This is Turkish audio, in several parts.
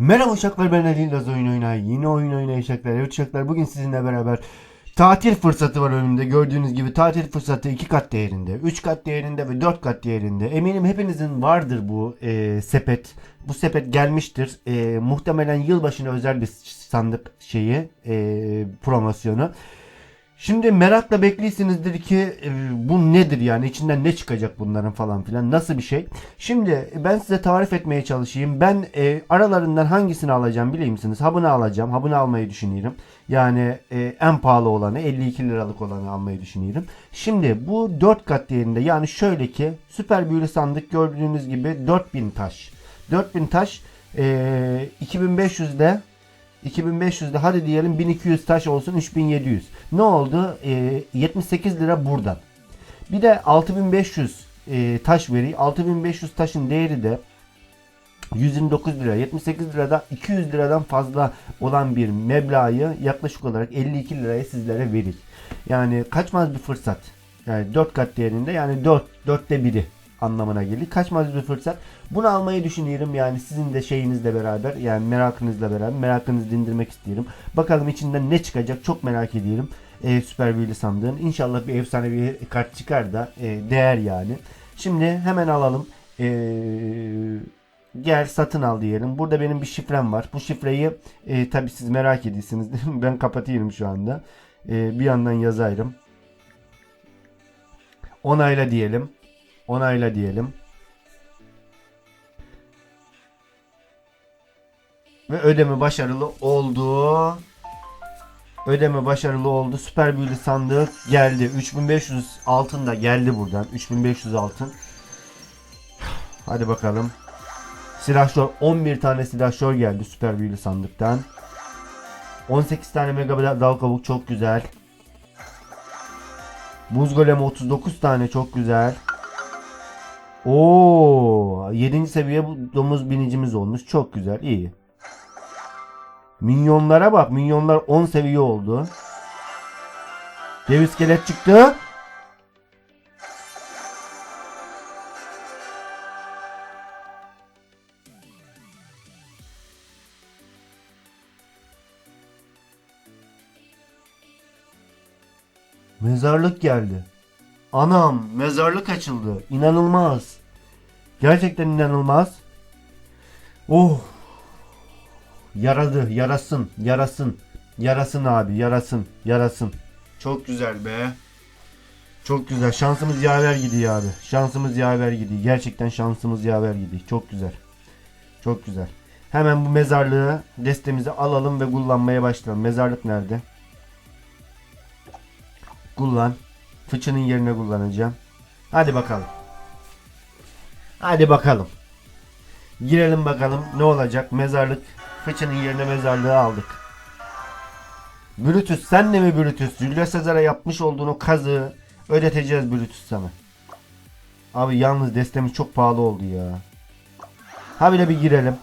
Merhaba uşaklar ben Ali Laz oyun oynay. Yine oyun oynayacaklar. Evet uşaklar bugün sizinle beraber tatil fırsatı var önümde. Gördüğünüz gibi tatil fırsatı 2 kat değerinde, 3 kat değerinde ve 4 kat değerinde. Eminim hepinizin vardır bu e, sepet. Bu sepet gelmiştir. E, muhtemelen yılbaşına özel bir sandık şeyi, e, promosyonu. Şimdi merakla bekliyorsunuzdur ki e, bu nedir yani içinden ne çıkacak bunların falan filan nasıl bir şey. Şimdi ben size tarif etmeye çalışayım. Ben e, aralarından hangisini alacağım biliyor musunuz? Habını alacağım. Habını almayı düşünüyorum. Yani e, en pahalı olanı 52 liralık olanı almayı düşünüyorum. Şimdi bu 4 kat değerinde yani şöyle ki süper büyülü sandık gördüğünüz gibi 4000 taş. 4000 taş e, 2500'de 2500'de hadi diyelim 1200 taş olsun 3700. Ne oldu? Ee, 78 lira buradan. Bir de 6500 e, taş veri. 6500 taşın değeri de 129 lira. 78 lirada 200 liradan fazla olan bir meblağı yaklaşık olarak 52 liraya sizlere verir. Yani kaçmaz bir fırsat. Yani 4 kat değerinde yani 4 4'te biri anlamına gelir. Kaçmaz bir fırsat. Bunu almayı düşünüyorum yani sizin de şeyinizle beraber yani merakınızla beraber merakınızı dindirmek istiyorum. Bakalım içinden ne çıkacak çok merak ediyorum. Ee, Süper Büyülü sandığın. İnşallah bir efsane bir kart çıkar da e, değer yani. Şimdi hemen alalım. Ee, gel satın al diyelim. Burada benim bir şifrem var. Bu şifreyi e, tabi siz merak ediyorsunuz. ben kapatıyorum şu anda. E, bir yandan yazayım. Onayla diyelim. Onayla diyelim. Ve ödeme başarılı oldu. Ödeme başarılı oldu. Süper büyülü sandık geldi. 3500 altın da geldi buradan. 3500 altın. Hadi bakalım. Silahşör 11 tane silahşör geldi süper büyülü sandıktan. 18 tane mega dal kabuk çok güzel. Buz golem 39 tane çok güzel. Oo, 7. seviye domuz binicimiz olmuş. Çok güzel, iyi. Minyonlara bak. Minyonlar 10 seviye oldu. Dev iskelet çıktı. Mezarlık geldi. Anam mezarlık açıldı. İnanılmaz. Gerçekten inanılmaz. Oh. Yaradı, yarasın, yarasın. Yarasın abi, yarasın, yarasın. Çok güzel be. Çok güzel. Şansımız yaver gidiyor abi. Şansımız yaver gidiyor. Gerçekten şansımız yaver gidiyor. Çok güzel. Çok güzel. Hemen bu mezarlığı destemize alalım ve kullanmaya başlayalım. Mezarlık nerede? Kullan. Fıçının yerine kullanacağım. Hadi bakalım. Hadi bakalım. Girelim bakalım ne olacak. Mezarlık. Fıçının yerine mezarlığı aldık. Brutus sen de mi Brutus? Julius Caesar'a yapmış olduğun o kazığı ödeteceğiz Brutus sana. Abi yalnız destemiz çok pahalı oldu ya. Ha bile bir girelim.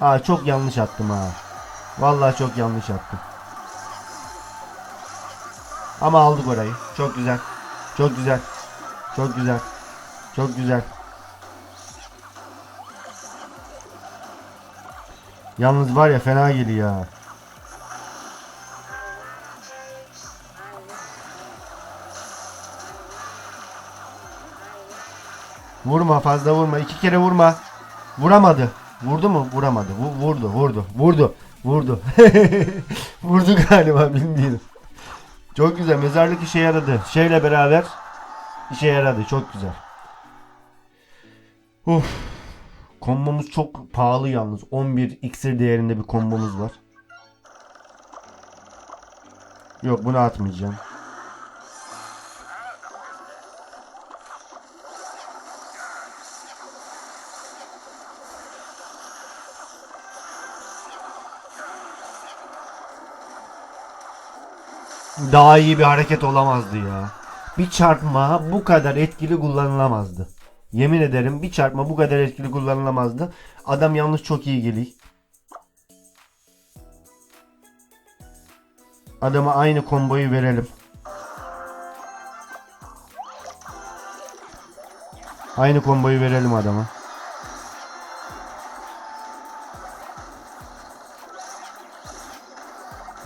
Aa çok yanlış attım ha. Vallahi çok yanlış attım. Ama aldık orayı. Çok güzel. Çok güzel. Çok güzel. Çok güzel. Yalnız var ya fena geliyor ya. Vurma fazla vurma. iki kere vurma. Vuramadı. Vurdu mu? Vuramadı. Vu- vurdu, vurdu, vurdu, vurdu. vurdu galiba bilmiyorum. Çok güzel. Mezarlık işe yaradı. Şeyle beraber işe yaradı. Çok güzel. Uf. Kombomuz çok pahalı yalnız. 11 iksir değerinde bir kombomuz var. Yok bunu atmayacağım. Daha iyi bir hareket olamazdı ya. Bir çarpma bu kadar etkili kullanılamazdı. Yemin ederim bir çarpma bu kadar etkili kullanılamazdı. Adam yalnız çok iyi geliyor. Adama aynı komboyu verelim. Aynı komboyu verelim adama.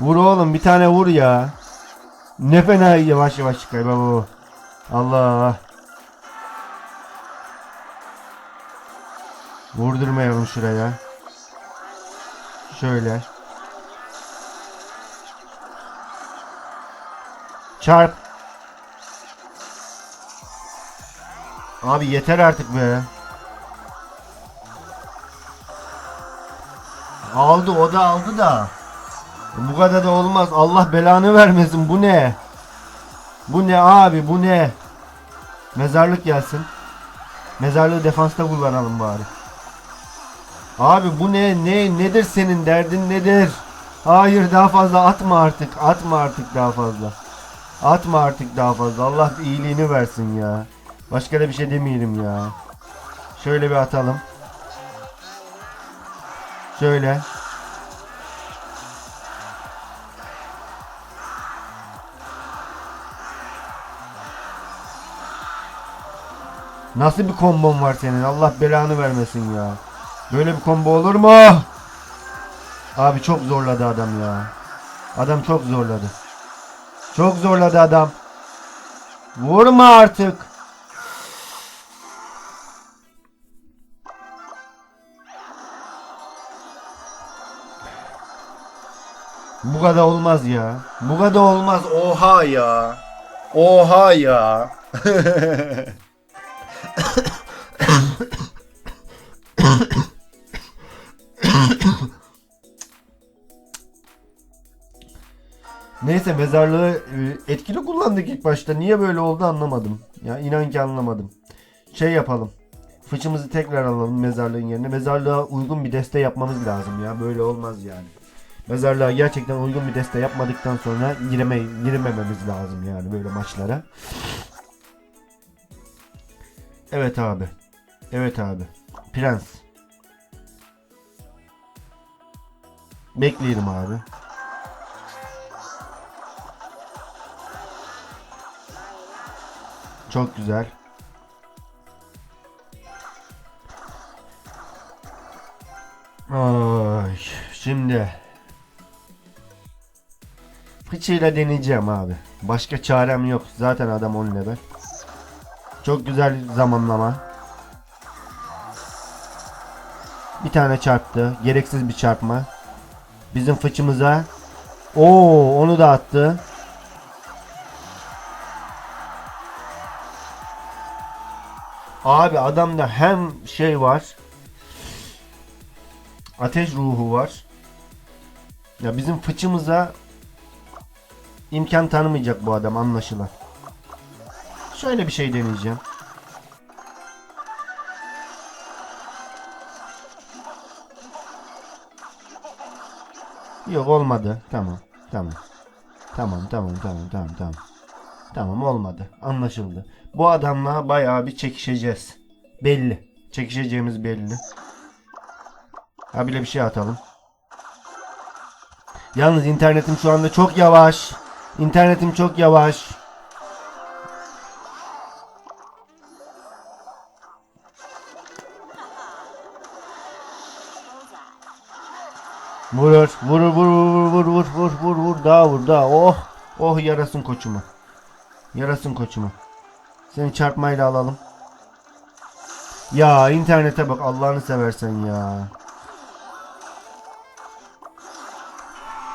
Vur oğlum bir tane vur ya. Ne fena yavaş yavaş çıkıyor baba. Allah. Vurdurmayalım şuraya. Şöyle. Çarp. Abi yeter artık be. Aldı o da aldı da. Bu kadar da olmaz. Allah belanı vermesin. Bu ne? Bu ne abi? Bu ne? Mezarlık gelsin. Mezarlığı defansta kullanalım bari. Abi bu ne? Ne nedir senin derdin nedir? Hayır daha fazla atma artık. Atma artık daha fazla. Atma artık daha fazla. Allah iyiliğini versin ya. Başka da bir şey demeyelim ya. Şöyle bir atalım. Şöyle. Nasıl bir kombon var senin? Allah belanı vermesin ya. Böyle bir combo olur mu? Abi çok zorladı adam ya. Adam çok zorladı. Çok zorladı adam. Vurma artık. Bu kadar olmaz ya. Bu kadar olmaz. Oha ya. Oha ya. Neyse mezarlığı e, etkili kullandık ilk başta. Niye böyle oldu anlamadım. Ya inan ki anlamadım. Şey yapalım. Fıçımızı tekrar alalım mezarlığın yerine. Mezarlığa uygun bir deste yapmamız lazım ya. Böyle olmaz yani. Mezarlığa gerçekten uygun bir deste yapmadıktan sonra gireme, girmememiz lazım yani böyle maçlara. Evet abi. Evet abi. Prens. Bekleyelim abi. Çok güzel. Ay, şimdi fıçıyla deneyeceğim abi. Başka çarem yok. Zaten adam 10 level. Çok güzel zamanlama. Bir tane çarptı. Gereksiz bir çarpma. Bizim fıçımıza. Oo, onu da attı. Abi adamda hem şey var. Ateş ruhu var. Ya bizim fıçımıza imkan tanımayacak bu adam anlaşılan. Şöyle bir şey deneyeceğim. Yok olmadı. Tamam. Tamam. Tamam tamam tamam tamam tamam. Tamam olmadı. Anlaşıldı. Bu adamla bayağı bir çekişeceğiz. Belli. Çekişeceğimiz belli. Ha bile bir şey atalım. Yalnız internetim şu anda çok yavaş. İnternetim çok yavaş. Vurur, vurur, vurur, vurur, vur, vur, vur, vur, daha vur, daha. Oh, oh yarasın koçumu. Yarasın koçumu. Seni çarpmayla alalım. Ya internete bak Allah'ını seversen ya.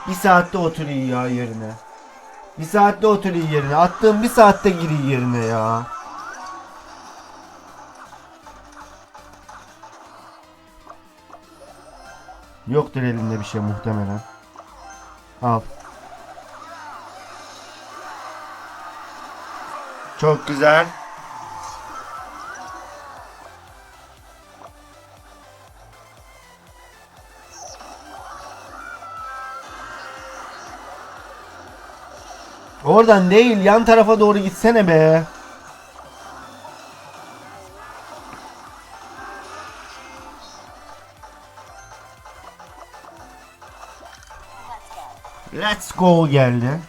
Bir saatte oturuyor ya yerine. Bir saatte oturuyor yerine. Attığım bir saatte giriyor yerine ya. Yoktur elinde bir şey muhtemelen. Al. Çok güzel. Oradan değil yan tarafa doğru gitsene be. Let's go geldi.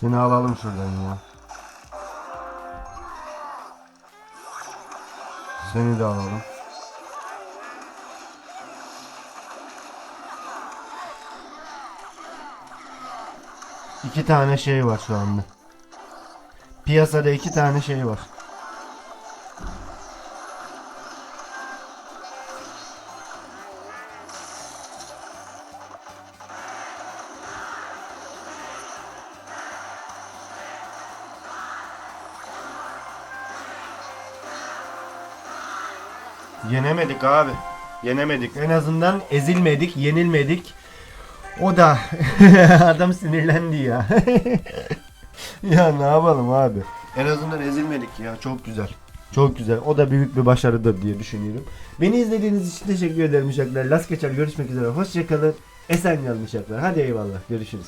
Seni alalım şuradan ya. Seni de alalım. İki tane şey var şu anda. Piyasada iki tane şey var. Yenemedik abi. Yenemedik. En azından ezilmedik, yenilmedik. O da adam sinirlendi ya. ya ne yapalım abi? En azından ezilmedik ya. Çok güzel. Çok güzel. O da büyük bir başarıdır diye düşünüyorum. Beni izlediğiniz için teşekkür ederim uşaklar. Las geçer görüşmek üzere. Hoşçakalın. Esen kalın uşaklar. Hadi eyvallah. Görüşürüz.